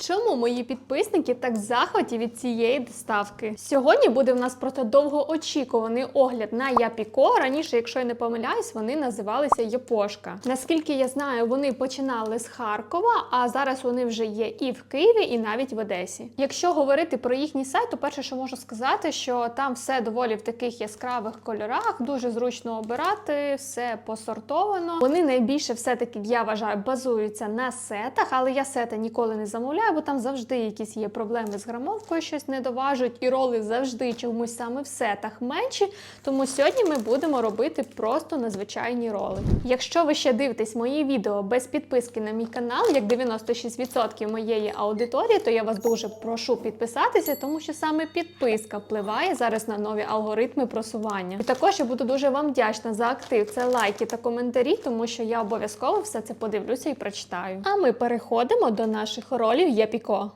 Чому мої підписники так в захваті від цієї доставки? Сьогодні буде в нас просто довгоочікуваний огляд на Япіко. Раніше, якщо я не помиляюсь, вони називалися Япошка. Наскільки я знаю, вони починали з Харкова, а зараз вони вже є і в Києві, і навіть в Одесі. Якщо говорити про їхній сайт, то перше, що можу сказати, що там все доволі в таких яскравих кольорах, дуже зручно обирати, все посортовано. Вони найбільше все-таки, я вважаю, базуються на сетах, але я сети ніколи не замовляю, бо там завжди якісь є проблеми з грамовкою, щось не доважують, і роли завжди чомусь саме в сетах менші. Тому сьогодні ми будемо робити просто надзвичайні роли. Якщо ви ще дивитесь мої відео без підписки на мій канал, як 96% моєї аудиторії, то я вас дуже прошу підписатися, тому що саме підписка впливає зараз на нові алгоритми просування. І також я буду дуже вам вдячна за актив, це лайки та коментарі, тому що я обов'язково все це подивлюся і прочитаю. А ми переходимо до наших ролів Єпіко.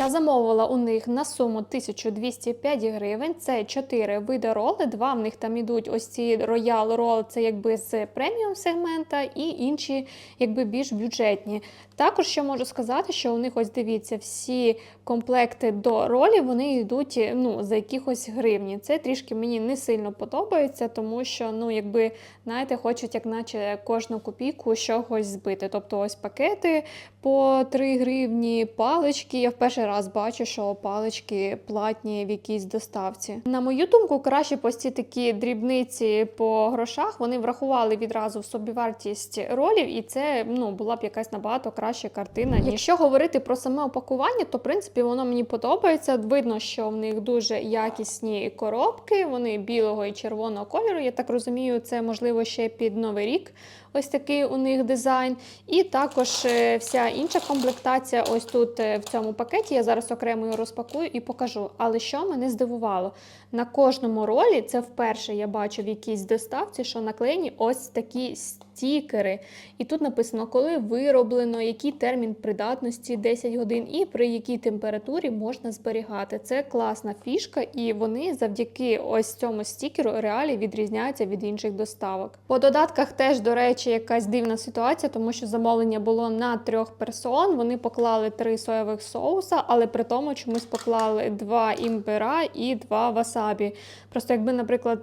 Я замовила у них на суму 1205 гривень. Це 4 види роли. Два в них там ідуть ось ці роял рол, це якби з преміум сегмента, і інші якби більш бюджетні. Також ще можу сказати, що у них ось дивіться, всі комплекти до ролі вони йдуть ну, за якихось гривні. Це трішки мені не сильно подобається, тому що, ну, якби, знаєте, хочуть, як наче кожну копійку чогось збити. Тобто ось пакети по 3 гривні, палички. Я в перший раз бачу, що палички платні в якійсь доставці. На мою думку, краще ці такі дрібниці по грошах вони врахували відразу в собівартість ролів, і це ну, була б якась набагато краща картина. Якщо говорити про саме опакування, то в принципі воно мені подобається. Видно, що в них дуже якісні коробки, вони білого і червоного кольору. Я так розумію, це можливо ще під новий рік. Ось такий у них дизайн. І також е, вся інша комплектація, ось тут е, в цьому пакеті. Я зараз окремо його розпакую і покажу. Але що мене здивувало? На кожному ролі це вперше я бачу в якійсь доставці, що наклеєні ось такі стікери. І тут написано, коли вироблено, який термін придатності 10 годин, і при якій температурі можна зберігати. Це класна фішка, і вони завдяки ось цьому стікеру реалі відрізняються від інших доставок. По додатках теж, до речі, якась дивна ситуація, тому що замовлення було на трьох персон. Вони поклали три соєвих соуса, але при тому чомусь поклали два імбира і два васабі. Просто якби, наприклад,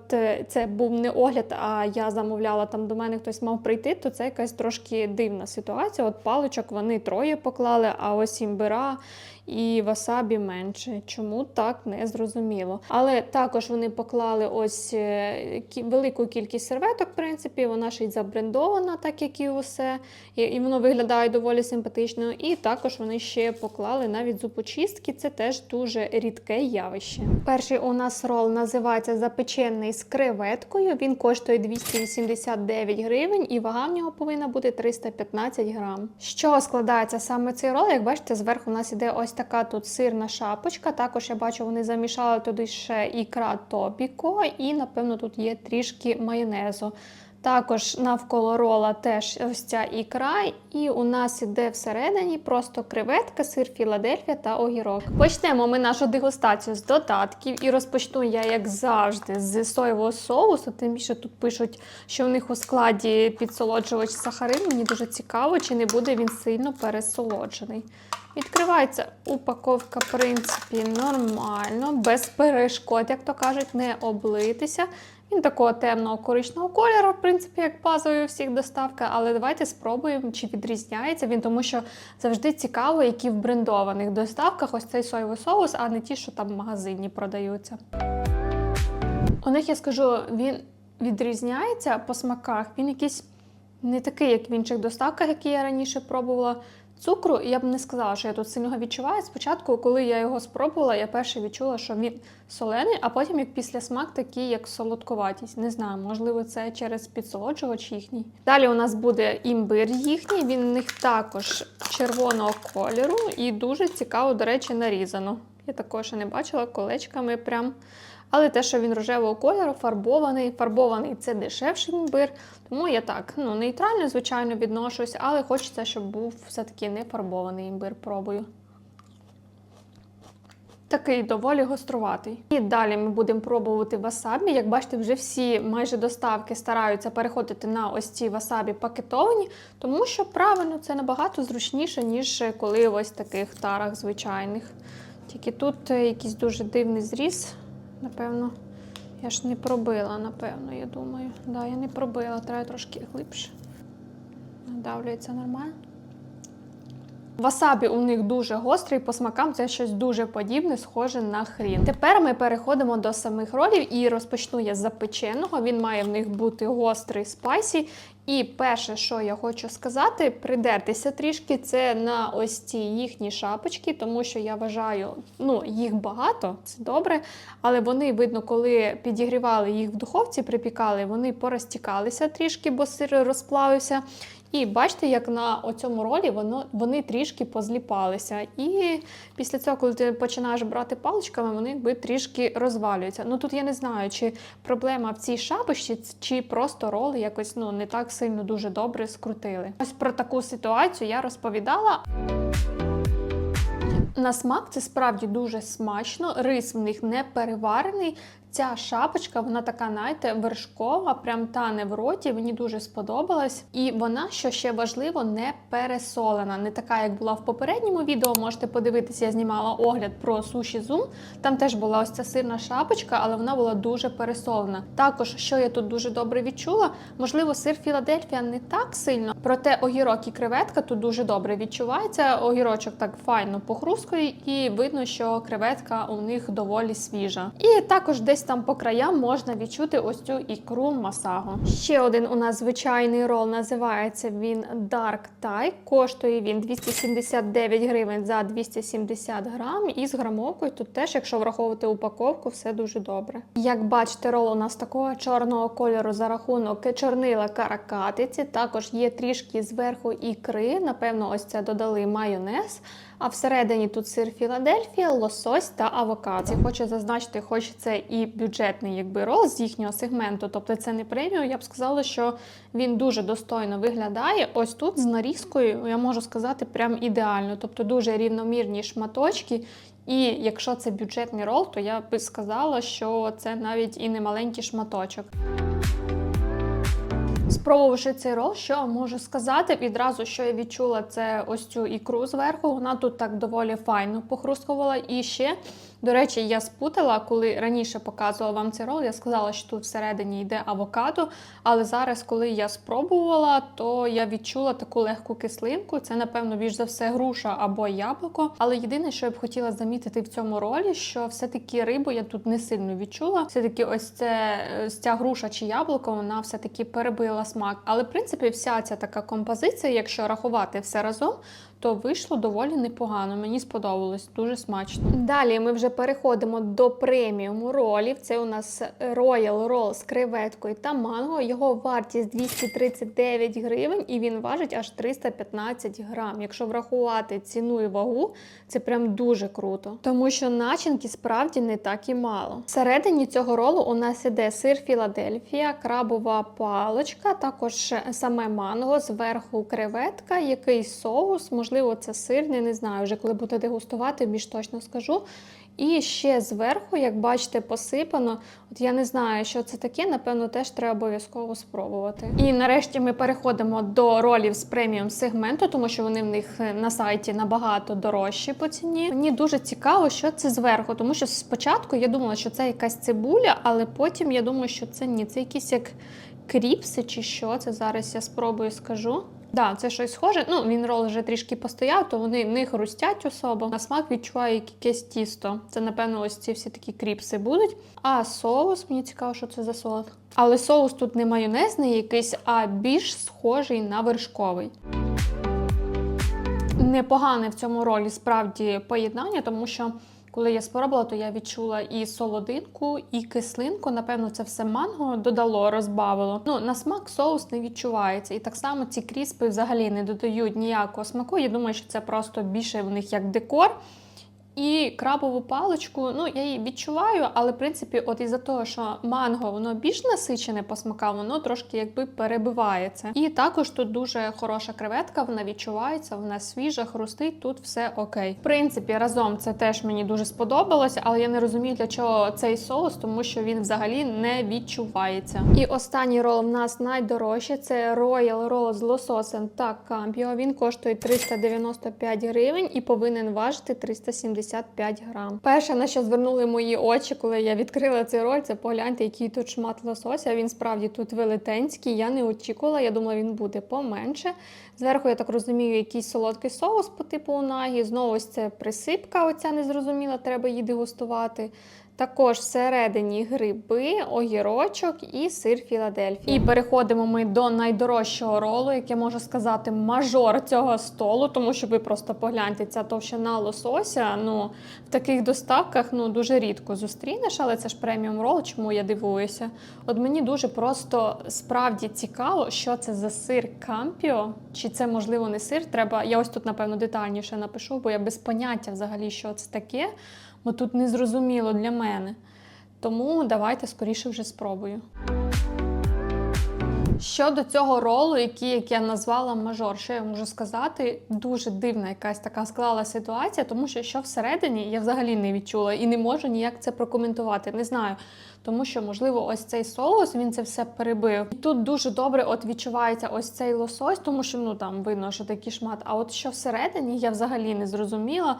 це був не огляд, а я замовляла там до мене хтось мав прийти, то це якась трошки дивна ситуація. От паличок вони троє поклали, а ось імбира і васабі менше. Чому так не зрозуміло. Але також вони поклали ось е, велику кількість серветок, в принципі, вона ще й забрендована, так як і усе. І, воно виглядає доволі симпатично. І також вони ще поклали навіть зубочистки. Це теж дуже рідке явище. Перший у нас рол називається запечений з креветкою. Він коштує 289 гривень, і вага в нього повинна бути 315 грам. Чого складається саме цей рол? Як бачите, зверху у нас іде ось така тут сирна шапочка. Також я бачу, вони замішали туди ще ікра тобіко, і напевно тут є трішки майонезу. Також навколо рола теж ось ця ікра, і у нас іде всередині просто креветка, сир Філадельфія та огірок. Почнемо ми нашу дегустацію з додатків, і розпочну я, як завжди, з соєвого соусу. Тим більше тут пишуть, що в них у складі підсолоджувач сахарин. Мені дуже цікаво, чи не буде він сильно пересолоджений. Відкривається упаковка, в принципі, нормально, без перешкод, як то кажуть, не облитися. Він такого темного коричного кольору, в принципі, як базовий у всіх доставках. Але давайте спробуємо, чи відрізняється він, тому що завжди цікаво, які в брендованих доставках ось цей соєвий соус, а не ті, що там в магазині продаються. У них я скажу, він відрізняється по смаках. Він якийсь не такий, як в інших доставках, які я раніше пробувала. Цукру я б не сказала, що я тут сильного відчуваю. Спочатку, коли я його спробувала, я перше відчула, що він солений, а потім як після смак такий, як солодковатість. Не знаю, можливо, це через підсолоджувач їхній. Далі у нас буде імбир їхній. Він у них також червоного кольору і дуже цікаво, до речі, нарізано. Я також не бачила колечками прям. Але те, що він рожевого кольору, фарбований. Фарбований це дешевший імбир. Тому я так ну, нейтрально, звичайно, відношусь, але хочеться, щоб був все-таки не фарбований імбир. Пробую. Такий доволі гоструватий. І далі ми будемо пробувати васабі. Як бачите, вже всі майже доставки стараються переходити на ось ці васабі пакетовані, тому що правильно це набагато зручніше, ніж коли ось таких тарах звичайних. Тільки тут е, якийсь дуже дивний зріз. Напевно, я ж не пробила, напевно, я думаю. Да, я не пробила, треба трошки глибше. Надавлюється нормально. Васабі у них дуже гострий, по смакам це щось дуже подібне, схоже на хрін. Тепер ми переходимо до самих ролів і розпочну я з запеченого. Він має в них бути гострий спайсі. І перше, що я хочу сказати, придертися трішки це на ось ці їхні шапочки, тому що я вважаю, ну їх багато, це добре. Але вони, видно, коли підігрівали їх в духовці, припікали, вони порозтікалися трішки, бо сир розплавився. І бачите, як на цьому ролі воно, вони трішки позліпалися. І після цього, коли ти починаєш брати паличками, вони якби трішки розвалюються. Ну тут я не знаю, чи проблема в цій шапочці, чи просто роли якось ну не так сильно дуже добре скрутили. Ось про таку ситуацію я розповідала. На смак це справді дуже смачно. Рис в них не переварений. Ця шапочка, вона така, знаєте, вершкова, прям тане в роті. Мені дуже сподобалась. І вона, що ще важливо, не пересолена. Не така, як була в попередньому відео. Можете подивитися, я знімала огляд про суші зум. Там теж була ось ця сирна шапочка, але вона була дуже пересолена. Також, що я тут дуже добре відчула, можливо, сир Філадельфія не так сильно, проте огірок і креветка тут дуже добре відчувається. Огірочок так файно похрускує, і видно, що креветка у них доволі свіжа. І також десь там по краям можна відчути ось цю ікру масаго. Ще один у нас звичайний рол називається він Dark Thai. Коштує він 279 гривень за 270 грам. І з грамовкою тут теж, якщо враховувати упаковку, все дуже добре. Як бачите, рол у нас такого чорного кольору за рахунок чорнила каракатиці. Також є трішки зверху ікри. Напевно, ось це додали майонез. А всередині тут сир Філадельфія, лосось та авокадо. Хочу зазначити, хоч це і бюджетний якби рол з їхнього сегменту, тобто це не преміум. Я б сказала, що він дуже достойно виглядає. Ось тут з нарізкою, я можу сказати, прям ідеально, тобто дуже рівномірні шматочки. І якщо це бюджетний рол, то я би сказала, що це навіть і не маленький шматочок. Спробувавши цей рол, що можу сказати, відразу, що я відчула, це ось цю ікру зверху. Вона тут так доволі файно похрускувала. І ще, до речі, я спутала, коли раніше показувала вам цей рол, я сказала, що тут всередині йде авокадо. Але зараз, коли я спробувала, то я відчула таку легку кислинку. Це, напевно, більш за все груша або яблуко. Але єдине, що я б хотіла замітити в цьому ролі, що все-таки рибу я тут не сильно відчула. Все-таки ось це ось ця груша чи яблуко, вона все-таки перебила смак. Але, в принципі, вся ця така композиція, якщо рахувати все разом, то вийшло доволі непогано. Мені сподобалось, дуже смачно. Далі ми вже переходимо до преміуму ролів. Це у нас Royal Roll з креветкою та манго. Його вартість 239 гривень і він важить аж 315 грам. Якщо врахувати ціну і вагу, це прям дуже круто. Тому що начинки справді не так і мало. Всередині цього ролу у нас іде сир Філадельфія, крабова паличка, також саме манго, зверху креветка, якийсь соус, можливо, це сирний, не знаю. Вже коли будете дегустувати, більш точно скажу. І ще зверху, як бачите, посипано. От я не знаю, що це таке, напевно, теж треба обов'язково спробувати. І нарешті ми переходимо до ролів з преміум сегменту, тому що вони в них на сайті набагато дорожчі по ціні. Мені дуже цікаво, що це зверху, тому що спочатку я думала, що це якась цибуля, але потім я думаю, що це ні, це якісь як кріпси чи що. Це зараз я спробую скажу. Да, це щось схоже. Ну, він рол вже трішки постояв, то вони не хрустять особо. На смак відчуваю якесь тісто. Це, напевно, ось ці всі такі кріпси будуть. А соус, мені цікаво, що це за соус. Але соус тут не майонезний якийсь, а більш схожий на вершковий. Непогане в цьому ролі справді поєднання, тому що. Коли я спробувала, то я відчула і солодинку, і кислинку. Напевно, це все манго додало, розбавило. Ну, на смак соус не відчувається. І так само ці кріспи взагалі не додають ніякого смаку. Я думаю, що це просто більше в них як декор. І крабову паличку, ну я її відчуваю, але в принципі, от із-за того, що манго воно більш насичене по смакам, воно трошки якби перебивається. І також тут дуже хороша креветка, вона відчувається, вона свіжа, хрустить, тут все окей. В принципі, разом це теж мені дуже сподобалося, але я не розумію, для чого цей соус, тому що він взагалі не відчувається. І останній рол в нас найдорожчий це Royal Roll з лососем та кампіо. Він коштує 395 гривень і повинен важити 375 грам. Перше, на що звернули мої очі, коли я відкрила цей роль, це погляньте, який тут шмат лосося. Він справді тут велетенський. Я не очікувала. Я думала, він буде поменше. Зверху, я так розумію, якийсь солодкий соус по типу унагі. Знову ось це присипка, оця незрозуміла, треба її дегустувати. Також всередині гриби, огірочок і сир Філадельфія. І переходимо ми до найдорожчого ролу, як я можу сказати, мажор цього столу, тому що ви просто погляньте, ця товщина лосося. Ну в таких доставках ну дуже рідко зустрінеш, але це ж преміум рол. Чому я дивуюся? От мені дуже просто справді цікаво, що це за сир кампіо, чи це можливо не сир. Треба я ось тут напевно детальніше напишу, бо я без поняття взагалі, що це таке бо тут незрозуміло для мене. Тому давайте скоріше вже спробую. Щодо цього ролу, який, як я назвала мажор, що я можу сказати, дуже дивна якась така склала ситуація, тому що що всередині я взагалі не відчула і не можу ніяк це прокоментувати. Не знаю. Тому що, можливо, ось цей соус він це все перебив. І тут дуже добре от відчувається ось цей лосось, тому що ну там видно, що такий шмат. А от що всередині, я взагалі не зрозуміла.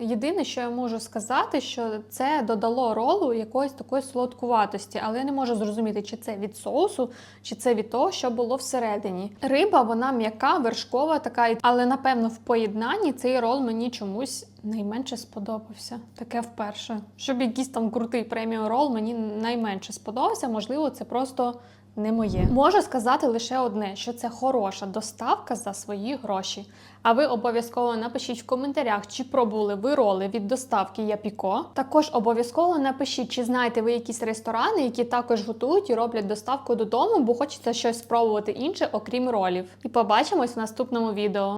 Єдине, що я можу сказати, що це додало ролу якоїсь такої солодкуватості, але я не можу зрозуміти, чи це від соусу, чи це від того, що було всередині. Риба, вона м'яка, вершкова така, але напевно в поєднанні цей рол мені чомусь найменше сподобався. Таке вперше. Щоб якийсь там крутий преміум рол мені найменше сподобався. Можливо, це просто не моє. Можу сказати лише одне: що це хороша доставка за свої гроші. А ви обов'язково напишіть в коментарях, чи пробули ви роли від доставки Япіко. Також обов'язково напишіть, чи знаєте ви якісь ресторани, які також готують і роблять доставку додому, бо хочеться щось спробувати інше, окрім ролів. І побачимось в наступному відео.